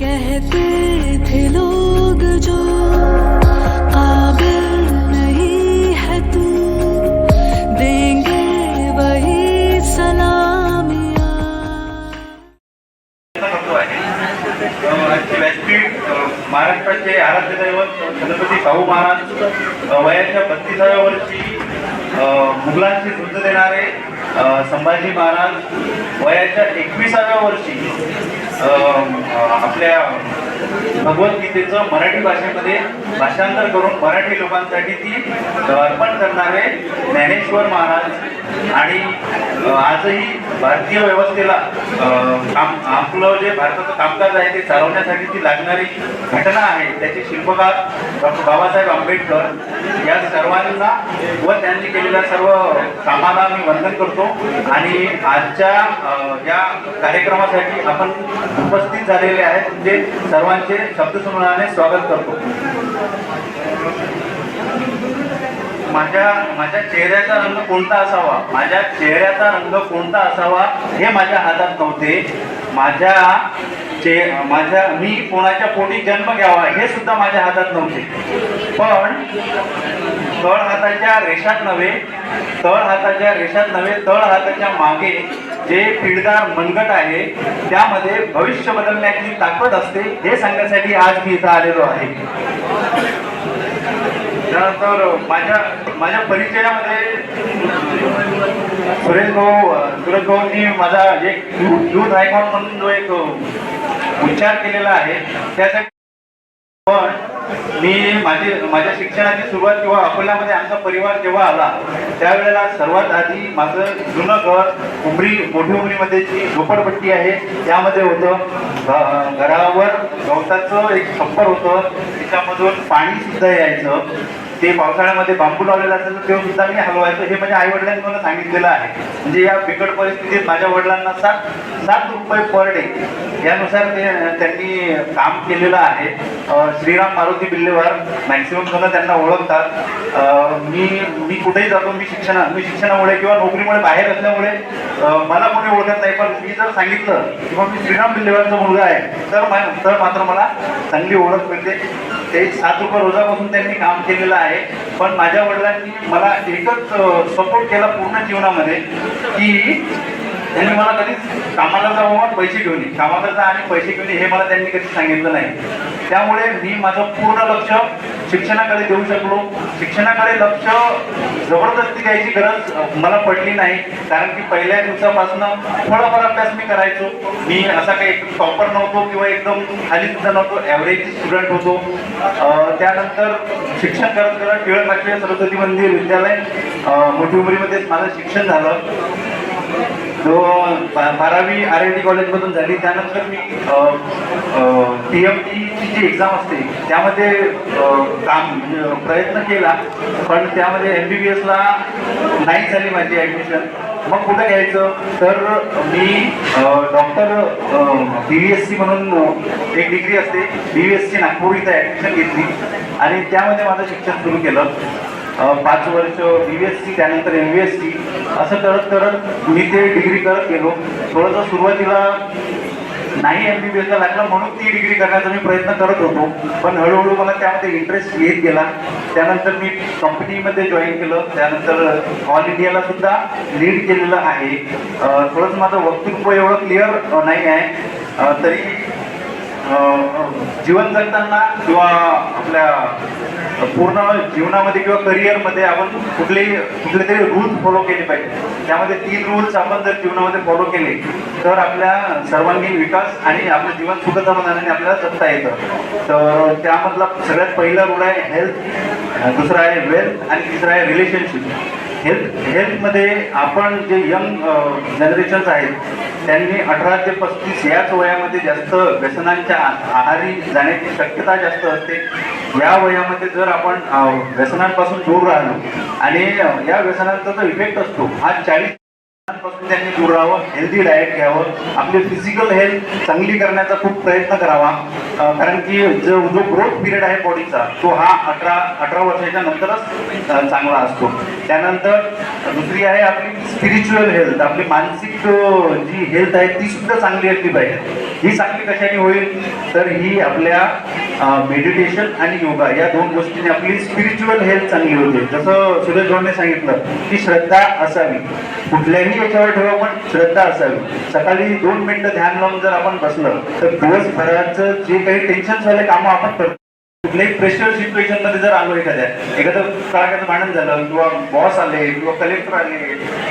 कहते थे लोग जो काबिल नहीं है तू। देंगे वही सलामियाँ। महाराष्ट्राचे आराध्य दैवत छत्रपती शाहू महाराज वयाच्या बत्तीसाव्या वर्षी अ, मुघलांशी झुंज देणारे संभाजी महाराज वयाच्या एकविसाव्या वर्षी आपल्या भगवद्गीतेचं मराठी भाषेमध्ये भाषांतर करून मराठी लोकांसाठी ती अर्पण करणारे ज्ञानेश्वर महाराज आणि आजही भारतीय व्यवस्थेला काम आपलं जे भारताचं कामकाज आहे ते चालवण्यासाठी ती लागणारी घटना आहे. त्याचे शिल्पकार डॉक्टर बाबासाहेब आंबेडकर या सर्वांना व त्यांनी केलेल्या सर्व कामाला मी वंदन करतो. आणि आजच्या या कार्यक्रमासाठी आपण उपस्थित झालेले आहेत. म्हणजे सर्वांचे शब्दसमूहाने स्वागत करतो. माझ्या माझ्या चेहऱ्याचा रंग कोणता असावा? माझ्या चेहऱ्याचा रंग कोणता असावा हे माझ्या हातात नव्हते. माझ्या चे माझ्या मी कोणाच्या पोटी जन्म घ्यावा हे सुद्धा माझ्या हातात नव्हते. पण तळ हाताच्या रेषात नव्हे तळ हाताच्या रेषात नव्हे तळ हाताच्या मागे जे पिळदार मनगट आहे त्यामध्ये भविष्य बदलण्याची ताकद असते हे सांगण्यासाठी आज मी इथं आलेलो आहे. त्यानंतर माझ्या माझ्या परिचयामध्ये सुरेश भाऊ सुरेश भाऊंनी माझा एक दूध आयकॉन म्हणून जो एक उच्चार केलेला आहे त्यासाठी पण मी माझे माझ्या शिक्षणाची सुरुवात किंवा अकोल्यामध्ये आमचा परिवार जेव्हा आला त्यावेळेला सर्वात आधी माझं जुनं घर उमरी मोठी उमरीमध्ये जी झोपडपट्टी आहे त्यामध्ये होतं. घ- घरावर गवताचं एक छप्पर होतं. त्याच्यामधून पाणीसुद्धा यायचं. ते पावसाळ्यामध्ये बांबू लावलेला असेल तर सुद्धा मी हलवायचो. हे म्हणजे आई वडिलांनी मला सांगितलेलं आहे. म्हणजे या बिकट परिस्थितीत माझ्या वडिलांना सात सात रुपये पर डे यानुसार ते त्यांनी काम केलेलं आहे. श्रीराम मारुती बिल्लेवार मॅक्सिमम सुद्धा त्यांना ओळखतात. मी मी कुठेही जातो मी शिक्षणा मी शिक्षणामुळे किंवा नोकरीमुळे बाहेर असल्यामुळे मला कोणी ओळखत नाही. पण मी जर सांगितलं किंवा मी श्रीराम बिल्लेवारचा मुलगा आहे तर मा- तर मात्र मला चांगली ओळख मिळते. ते सात रुपये रोजापासून त्यांनी काम केलेलं आहे. पण माझ्या वडिलांनी मला एकच सपोर्ट केला पूर्ण जीवनामध्ये की त्यांनी मला कधीच कामाला जाऊन पैसे घेऊन कामाला जा आणि पैसे घेऊन हे मला त्यांनी कधी सांगितलं नाही. त्यामुळे मी माझं पूर्ण लक्ष शिक्षणाकडे देऊ शकलो. शिक्षणाकडे लक्ष जबरदस्ती द्यायची गरज मला पडली नाही. कारण की पहिल्या दिवसापासून थोडाफार अभ्यास मी करायचो. मी असा काही टॉपर नव्हतो किंवा एकदम खाली सुद्धा नव्हतो. ॲव्हरेज स्टुडंट होतो. त्यानंतर शिक्षण करत करत टिळक राष्ट्रीय सरस्वती मंदिर विद्यालय मोठी उमरीमध्येच माझं शिक्षण झालं. जो बारावी आर एन टी कॉलेजमधून झाली त्यानंतर मी टी एम टीची जी एक्झाम असते त्यामध्ये काम म्हणजे प्रयत्न केला पण त्यामध्ये एम बी बी एसला नाही झाली माझी ॲडमिशन. मग कुठं घ्यायचं? तर मी doctor B V S C म्हणून एक डिग्री असते B V S C Nagpur इथं ॲडमिशन घेतली. आणि त्यामध्ये माझं शिक्षण सुरू केलं. पाच वर्ष बी व्ही एस सी त्यानंतर एम व्ही एस सी. असं करत करत मी ते डिग्री करत गेलो. थोडंसं सुरुवातीला नाही एम बी बी एसला लागलं म्हणून ती डिग्री करण्याचा मी प्रयत्न करत होतो. पण हळूहळू मला त्यामध्ये इंटरेस्ट येत गेला. त्यानंतर मी कंपनीमध्ये जॉईन केलं. त्यानंतर ऑल इंडियाला सुद्धा लीड केलेलं आहे. थोडंसं माझं वक्तृत्व एवढं क्लिअर नाही आहे. तरी जीवन जगताना किंवा आपल्या पूर्ण जीवनामध्ये किंवा करिअरमध्ये आपण कुठलेही कुठले तरी रूल्स फॉलो केले पाहिजे. त्यामध्ये तीन रूल्स आपण जर जीवनामध्ये फॉलो केले तर आपल्या सर्वांगीण विकास आणि आपलं जीवन सुखसमाधानाने आपल्याला जगता येतं. तर त्यामधला सगळ्यात पहिला रूल आहे हेल्थ दुसरा आहे वेल्थ आणि तिसरा आहे रिलेशनशिप हेल्थ हेल्थमध्ये आपण जे यंग जनरेशन्स आहेत त्यांनी अठरा ते पस्तीस याच वयामध्ये जास्त व्यसनांच्या आहारी जाण्याची शक्यता जास्त असते. या वयामध्ये जर आपण व्यसनांपासून दूर राहिलो आणि या व्यसनांचा जो इफेक्ट असतो हा चाळीस पासून त्यांनी दूर राहावं हेल्दी डाएट घ्यावं आपली फिजिकल हेल्थ चांगली करण्याचा खूप प्रयत्न करावा. कारण की जो जो ग्रोथ पिरियड आहे बॉडीचा तो हा अठरा अठरा वर्षाच्या नंतरच चांगला असतो. त्यानंतर दुसरी आहे आपली स्पिरिच्युअल हेल्थ आपली मानसिक जी हेल्थ आहे ती सुद्धा चांगली असली पाहिजे. ही चांगली कशाने होईल? तर ही आपल्या मेडिटेशन आणि योगा या दोन गोष्टीने आपली स्पिरिच्युअल हेल्थ चांगली होते. जसं सुरेश जोडने सांगितलं की श्रद्धा असावी. कुठल्याही याच्यावर ठेवा पण श्रद्धा असावी. सकाळी दोन मिनिटं ध्यान लावून जर आपण बसलं तर दिवसभराचं जे काही टेन्शन झाले कामं आपण करतो. कुठल्याही प्रेशर सिच्युएशनमध्ये जर आलो एखाद्या एखादं कडाक्याचं भांडण झालं किंवा बॉस आले किंवा कलेक्टर आले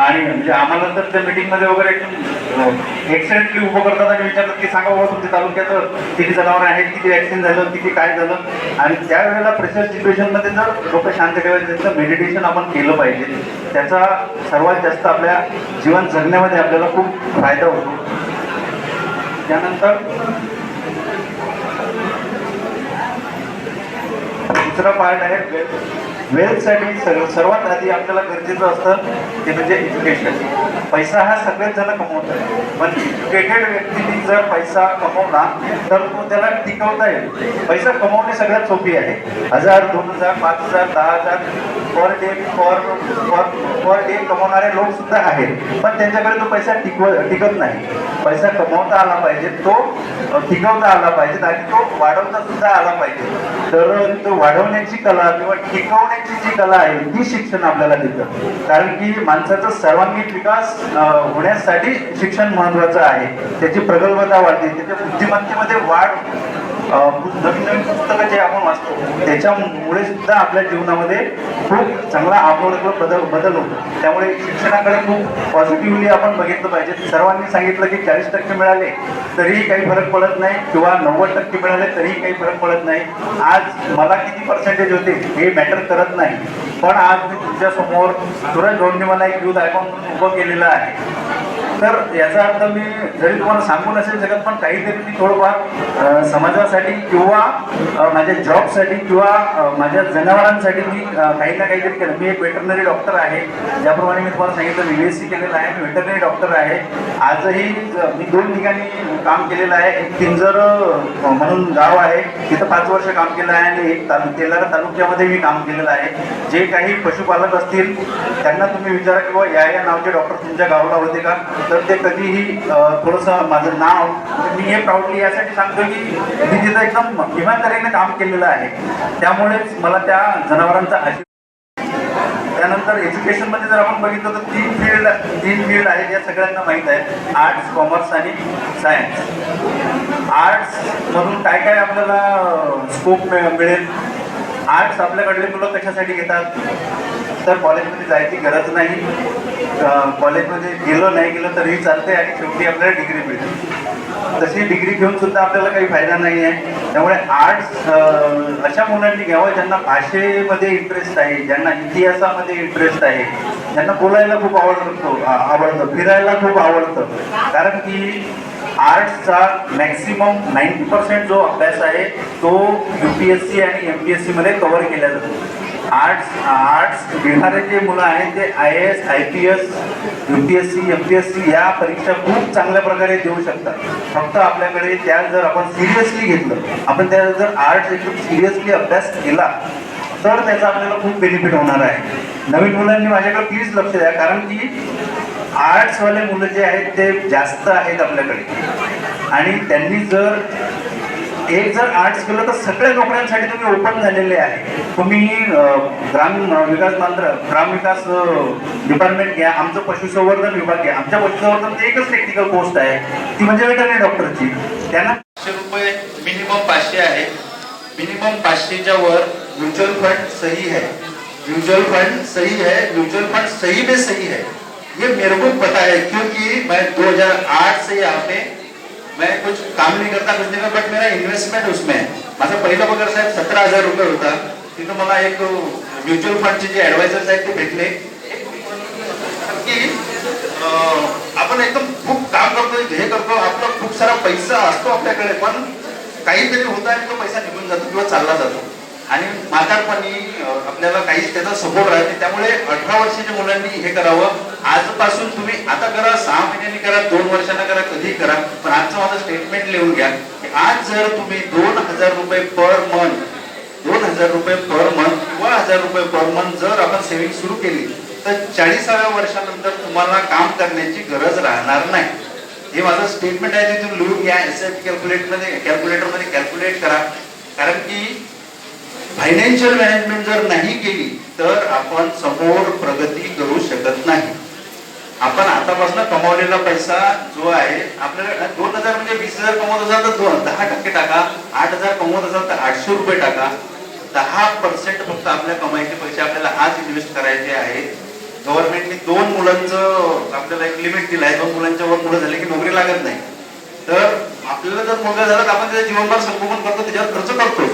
आणि म्हणजे आम्हाला तर त्या मीटिंगमध्ये वगैरे एक्सिडेंटली उभं करतात आणि विचारतात की सांगा बाबा तुमच्या तालुक्याचं किती जनावर आहे किती ऍक्सिडेंट झालं किती काय झालं. आणि त्यावेळेला प्रेशर सिच्युएशनमध्ये जर लोक शांत ठेवायचे त्यांचं मेडिटेशन आपण केलं पाहिजे. त्याचा सर्वात जास्त आपल्या जीवन जगण्यामध्ये आपल्याला खूप फायदा होतो. त्यानंतर दुसरा पार्ट आहे वेल्थ वेल्थसाठी सर्व सर्वात आधी आपल्याला गरजेचं असतं ते म्हणजे एज्युकेशन पैसा हा सगळेच जण कमवतात पण एज्युकेटेड व्यक्तीने जर पैसा कमवला तर तो त्याला टिकवता येईल. पैसा कमवणे सगळ्यात सोपी आहे. हजार दोन हजार पाच हजार दहा हजार पर डे पर पर पर डे कमवणारे लोक सुद्धा आहेत. पण त्यांच्याकडे तो पैसा टिकव टिकत नाही. पैसा कमवता आला पाहिजे तो टिकवता आला पाहिजे आणि तो वाढवता सुद्धा आला पाहिजे. तर तो वाढवण्याची कला किंवा टिकवण्याची जी कला आहे ती शिक्षण आपल्याला देतं. कारण की माणसाचा सर्वांगीण विकास होण्यासाठी शिक्षण महत्वाचं आहे. त्याची प्रगल्भता वाढते. त्याच्या बुद्धिमत्तेमध्ये वाढ नवीन नवीन पुस्तकं जे आपण वाचतो त्याच्यामुळे सुद्धा आपल्या जीवनामध्ये खूप चांगला आमूलाग्र बदल बदल होतो. त्यामुळे शिक्षणाकडे खूप पॉझिटिव्हली आपण बघितलं पाहिजे. सर्वांनी सांगितलं की चाळीस टक्के मिळाले तरीही काही फरक पडत नाही किंवा नव्वद टक्के मिळाले तरीही काही फरक पडत नाही. आज मला किती पर्सेंटेज होते हे मॅटर करत नाही. पण आज मी तुमच्यासमोर सुरज सूरज मला एक युथ आयकॉन उभं केलेलं आहे. तर याचा अर्थ मी जरी तुम्हाला सांगू नसेल शकत पण काहीतरी मी थोडंफार समाजासाठी किंवा माझ्या जॉबसाठी किंवा माझ्या जनावरांसाठी मी काही ना काहीतरी केलं. मी एक वेटरनरी डॉक्टर आहे. ज्याप्रमाणे मी तुम्हाला सांगितलं बी एस सी केलेलं आहे. मी वेटरनरी डॉक्टर आहे. आजही मी दोन ठिकाणी काम केलेलं आहे. एक पिंजर म्हणून गाव आहे. तिथं पाच वर्ष काम केलं आहे आणि एक तालु तेलारा तालुक्यामध्ये मी काम केलेलं आहे. जे काही पशुपालक असतील त्यांना तुम्ही विचारा किंवा या या नावचे डॉक्टर तुमच्या गावाला होते का? तर ते कधीही थोडंसं माझं नाव मी हे प्राऊडली यासाठी सांगतो की मी तिथं एकदम इमानदारीने काम केलेलं आहे. त्यामुळेच मला त्या जनावरांचा त्यानंतर एज्युकेशनमध्ये जर आपण बघितलं तर तीन फील्ड तीन फील्ड आहेत या सगळ्यांना माहीत आहे आर्ट्स कॉमर्स आणि सायन्स आर्ट्समधून काय काय आपल्याला स्कोप मिळेल? आर्ट्स आपल्याकडले मुलं कशासाठी घेतात? तर कॉलेजमध्ये जायची गरज नाही. कॉलेजमध्ये गेलो नाही गेलो तरीही चालते आणि शेवटी आपल्याला डिग्री मिळते. तशी डिग्री घेऊन सुद्धा आपल्याला काही फायदा नाही आहे. त्यामुळे आर्ट्स अशा मुलांनी घ्यावं ज्यांना भाषेमध्ये इंटरेस्ट आहे ज्यांना इतिहासामध्ये इंटरेस्ट आहे. ज्यांना बोलायला खूप आवडतो आवडतं फिरायला खूप आवडतं. कारण की आर्ट्सचा मॅक्सिमम नाईन्टी पर्सेंट जो अभ्यास आहे तो यू पी एस सी आणि एम पी एस सीमध्ये कव्हर केला जातो. आर्ट्स आर्ट्स घेणारे जे मुलं आहेत ते I A S I P S U P S C M P S C या परीक्षा खूप चांगल्या प्रकारे देऊ शकतात. फक्त आपल्याकडे त्या जर आपण सिरियसली घेतलं आपण त्या जर आर्ट्स एकदम सिरियसली अभ्यास केला तर त्याचा आपल्याला खूप बेनिफिट होणार आहे. नवीन मुलांनी माझ्याकडे प्लीज लक्ष द्या कारण की आर्ट्सवाले मुलं जे आहेत ते जास्त आहेत आपल्याकडे. आणि त्यांनी जर एक जर आर्ट्स केलं तर सगळ्या नोकऱ्यांसाठी तुम्ही ओपन झालेले आहे. तुम्ही ग्राम विकास मंत्र ग्रामविकास डिपार्टमेंट घ्या आमचं पशुसंवर्धन विभाग घ्या. आमच्या पशुसंवर्धन एकच टेक्निकल पोस्ट आहे. ती म्हणजे वेटरनरी डॉक्टरची त्यांना पाचशे रुपये मिनिमम पाचशे आहे. मिनिमम पाचशेच्या वर म्युच्युअल फंड सही है म्युच्युअल फंड सही है म्युच्युअल फंड सही में सही है ये मेरे को पता है क्योंकि मैं 2008 से यहाँ पे मैं कुछ काम नहीं करता कुछ नहीं बट मेरा इन्व्हेस्टमेंट उसमें माझा पहिला पगार साहेब सतरा हजार रुपये होता। तिथं मला एक म्युच्युअल फंडचे जे ऍडवायझर आहेत ते भेटले. की आपण एकदम खूप काम करतो हे करतो आपला खूप सारा पैसा असतो आपल्याकडे पण काहीतरी होत आहे तो पैसा निघून जातो किंवा चालला जातो. आणि म्हातारपणी आपल्याला काही त्याचा सपोर्ट राहते त्यामुळे अठरा वर्षाच्या मुलांनी हे करावं. आजपासून तुम्ही आता करा सहा महिन्यांनी करा दोन वर्षांना करा कधी करा पण आजचं माझं स्टेटमेंट लिहून घ्या की आज जर तुम्ही दोन हजार रुपये पर मंथ दोन हजार रुपये पर मंथ किंवा हजार रुपये पर मंथ जर आपण सेव्हिंग सुरू केली तर चाळीसाव्या वर्षानंतर तुम्हाला काम करण्याची गरज राहणार नाही. हे माझं स्टेटमेंट आहे तिथून लिहून घ्या एस एफ पी कॅल्क्युलेटमध्ये कॅल्क्युलेटरमध्ये कॅल्क्युलेट करा. कारण की फायनान्शियल मॅनेजमेंट जर नाही केली तर आपण समोर प्रगती करू शकत नाही. आपण आतापासून कमावलेला पैसा जो आहे आपल्याला दोन हजार म्हणजे वीस हजार कमवत असाल तर दोन दहा टक्के टाका. आठ हजार कमवत असाल तर आठशे रुपये टाका. दहा पर्सेंट फक्त आपल्या कमाईचे पैसे आपल्याला आज इन्व्हेस्ट करायचे आहेत गव्हर्नमेंटने दोन मुलांचं आपल्याला एक लिमिट दिलं आहे दोन मुलांच्या वर मुलं झाले की नोकरी लागत नाही. तर आपल्याला जर मुलगा झाला तर आपण त्याचं जीवनभर संगोपन करतो त्याच्यावर खर्च करतो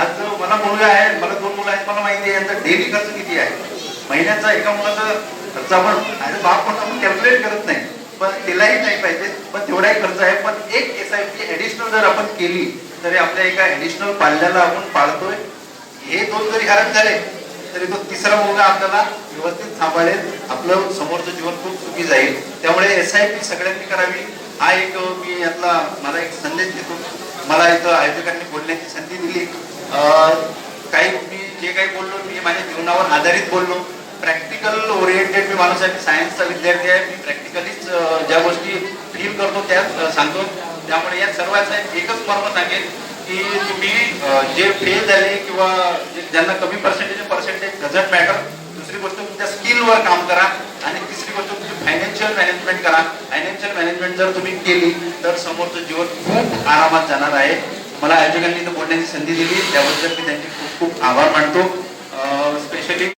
आज मला मुलगा आहे मला दोन मुलं आहेत मला माहिती आहे यांचा डेली खर्च किती आहे? महिन्याचा एका मुलाचा खर्च आपण आणि बाप म्हणून आपण कॅल्क्युलेट करत नाही. पण तिलाही नाही पाहिजे. पण तेवढाही खर्च आहे. पण एक एस आय पी ऍडिशनल जर आपण केली तरी आपल्या एका ऍडिशनल पाल्याला आपण पाळतोय. हे दोन जरी हरण झाले तरी तो तिसरा मुलगा आपल्याला व्यवस्थित सांभाळेल. आपलं समोरचं जीवन खूप सुखी जाईल. त्यामुळे एस आय पी सगळ्यांनी करावी. हा एक मी यातला मला एक संदेश देतो. मला इथं आयोजकांनी बोलण्याची संधी दिली. अं, काही मी जे काही बोललो मी माझ्या जीवनावर आधारित बोललो. प्रॅक्टिकल ओरिएंटेड मी माणूस आहे मी सायन्सचा विद्यार्थी आहे. मी प्रॅक्टिकलीच ज्या गोष्टी फील करतो त्या सांगतो. त्यामुळे या सर्वांचा एकच मर्म सांगेल की तुम्ही जे फेल झाले किंवा ज्यांना कमी पर्सेंटेज पर्सेंटेज डझंट मॅटर दुसरी गोष्ट तुमच्या स्किलवर काम करा आणि तिसरी गोष्ट तुमची फायनान्शियल मॅनेजमेंट करा. फायनान्शियल मॅनेजमेंट जर तुम्ही केली तर समोरचं जीवन खूप आरामात जाणार आहे. मला आयोजकांनी तर बोलण्याची संधी दिली. त्याबद्दल मी त्यांचे खूप खूप आभार मानतो. स्पेशली